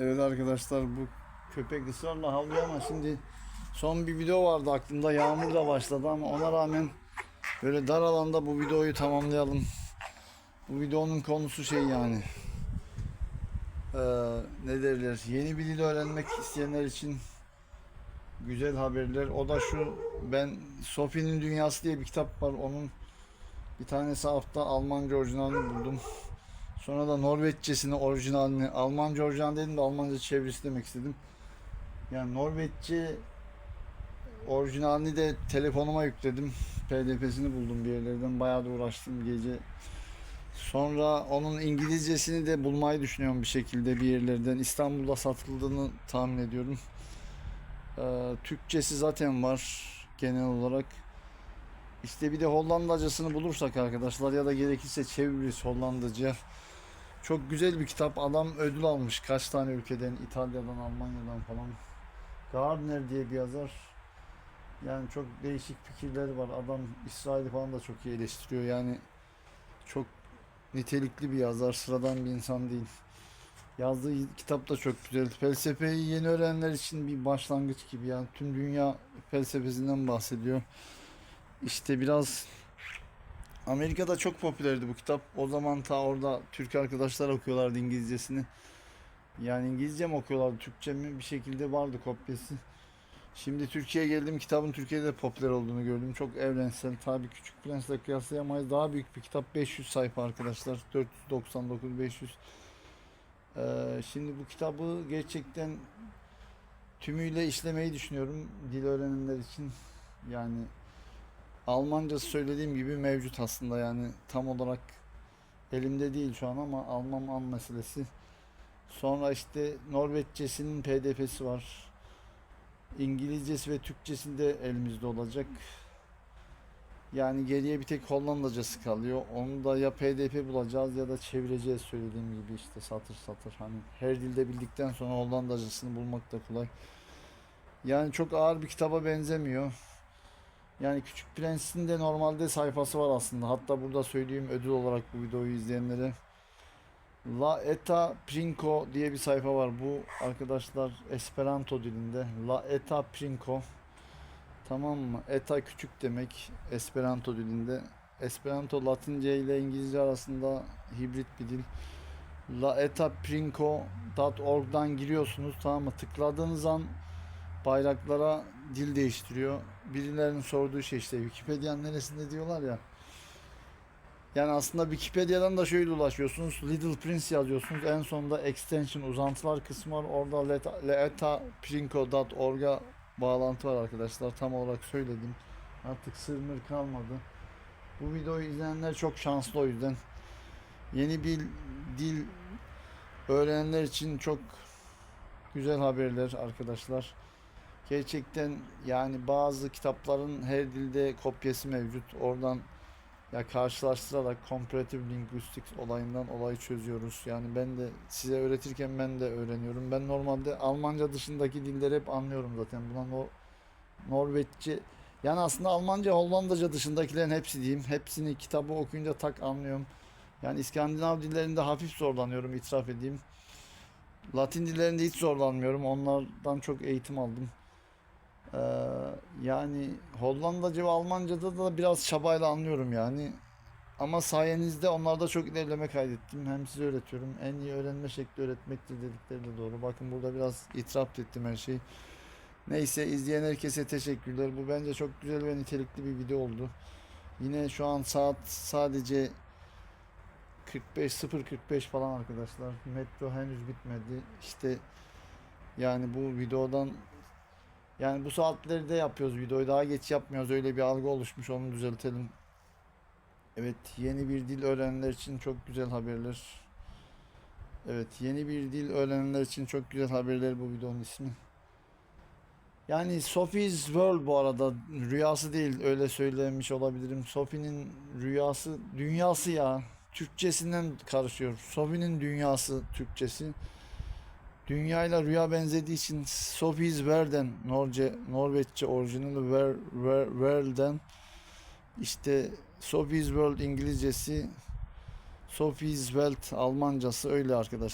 Evet arkadaşlar bu köpek ısrarla havlıyor ama şimdi son bir video vardı aklımda. Yağmur da başladı ama ona rağmen böyle dar alanda bu videoyu tamamlayalım. Bu videonun konusu şey yani. Ee, ne derler? Yeni bir dil öğrenmek isteyenler için güzel haberler. O da şu ben Sophie'nin Dünyası diye bir kitap var. Onun bir tanesi hafta Almanca orijinalini buldum. Sonra da Norveççesini orijinalini, Almanca orijinal dedim de Almanca çevirisi demek istedim. Yani Norveççe orijinalini de telefonuma yükledim. PDF'sini buldum bir yerlerden. Bayağı da uğraştım gece. Sonra onun İngilizcesini de bulmayı düşünüyorum bir şekilde bir yerlerden. İstanbul'da satıldığını tahmin ediyorum. Ee, Türkçesi zaten var genel olarak. İşte bir de Hollandacasını bulursak arkadaşlar ya da gerekirse çeviririz Hollandaca. Çok güzel bir kitap. Adam ödül almış kaç tane ülkeden, İtalya'dan, Almanya'dan falan. Gardner diye bir yazar. Yani çok değişik fikirleri var. Adam İsrail'i falan da çok iyi eleştiriyor. Yani çok nitelikli bir yazar. Sıradan bir insan değil. Yazdığı kitap da çok güzel. Felsefeyi yeni öğrenenler için bir başlangıç gibi. Yani tüm dünya felsefesinden bahsediyor. İşte biraz Amerika'da çok popülerdi bu kitap. O zaman ta orada Türk arkadaşlar okuyorlardı İngilizcesini. Yani İngilizce mi okuyorlardı, Türkçe mi bir şekilde vardı kopyası. Şimdi Türkiye'ye geldim kitabın Türkiye'de popüler olduğunu gördüm. Çok evrensel. Tabii Küçük Prens'le kıyaslayamayız. Daha büyük bir kitap. 500 sayfa arkadaşlar. 499 500. Ee, şimdi bu kitabı gerçekten tümüyle işlemeyi düşünüyorum dil öğrenenler için. Yani Almancası söylediğim gibi mevcut aslında yani tam olarak elimde değil şu an ama almam an meselesi. Sonra işte Norveççesinin PDF'si var. İngilizcesi ve Türkçesinde elimizde olacak. Yani geriye bir tek Hollandacası kalıyor. Onu da ya PDF bulacağız ya da çevireceğiz söylediğim gibi işte satır satır. Hani her dilde bildikten sonra Hollandacasını bulmak da kolay. Yani çok ağır bir kitaba benzemiyor. Yani Küçük Prens'in de normalde sayfası var aslında. Hatta burada söyleyeyim ödül olarak bu videoyu izleyenlere. La Eta Prinko diye bir sayfa var. Bu arkadaşlar Esperanto dilinde. La Eta Prinko. Tamam mı? Eta küçük demek Esperanto dilinde. Esperanto Latince ile İngilizce arasında hibrit bir dil. laetaprinko.org'dan giriyorsunuz tamam mı? Tıkladığınız an bayraklara dil değiştiriyor. Birilerinin sorduğu şey işte Wikipedia'nın neresinde diyorlar ya. Yani aslında Wikipedia'dan da şöyle ulaşıyorsunuz. Little Prince yazıyorsunuz. En sonunda extension uzantılar kısmı var. Orada leetaprinko.org'a bağlantı var arkadaşlar. Tam olarak söyledim. Artık sırmır kalmadı. Bu videoyu izleyenler çok şanslı o yüzden. Yeni bir dil öğrenenler için çok güzel haberler arkadaşlar. Gerçekten yani bazı kitapların her dilde kopyası mevcut. Oradan ya karşılaştırarak comparative linguistics olayından olayı çözüyoruz. Yani ben de size öğretirken ben de öğreniyorum. Ben normalde Almanca dışındaki dilleri hep anlıyorum zaten. Buna no, Norveççe yani aslında Almanca, Hollandaca dışındakilerin hepsi diyeyim. Hepsini kitabı okuyunca tak anlıyorum. Yani İskandinav dillerinde hafif zorlanıyorum itiraf edeyim. Latin dillerinde hiç zorlanmıyorum. Onlardan çok eğitim aldım. Ee, yani Hollandaca ve Almanca'da da biraz çabayla anlıyorum yani. Ama sayenizde onlarda çok ilerleme kaydettim. Hem size öğretiyorum. En iyi öğrenme şekli öğretmektir dedikleri de doğru. Bakın burada biraz itiraf ettim her şeyi. Neyse izleyen herkese teşekkürler. Bu bence çok güzel ve nitelikli bir video oldu. Yine şu an saat sadece 45 0.45 falan arkadaşlar. Metro henüz bitmedi. İşte yani bu videodan yani bu saatlerde yapıyoruz videoyu. Daha geç yapmıyoruz. Öyle bir algı oluşmuş. Onu düzeltelim. Evet, yeni bir dil öğrenenler için çok güzel haberler. Evet, yeni bir dil öğrenenler için çok güzel haberler bu videonun ismi. Yani Sophie's World bu arada rüyası değil öyle söylemiş olabilirim. Sophie'nin rüyası dünyası ya. Türkçesinden karışıyor. Sophie'nin dünyası Türkçesi. Dünyayla rüya benzediği için Sophie's World'den Norce, Norveççe orijinali Ver, Ver, World'den işte Sophie's World İngilizcesi Sophie's Welt Almancası öyle arkadaşlar.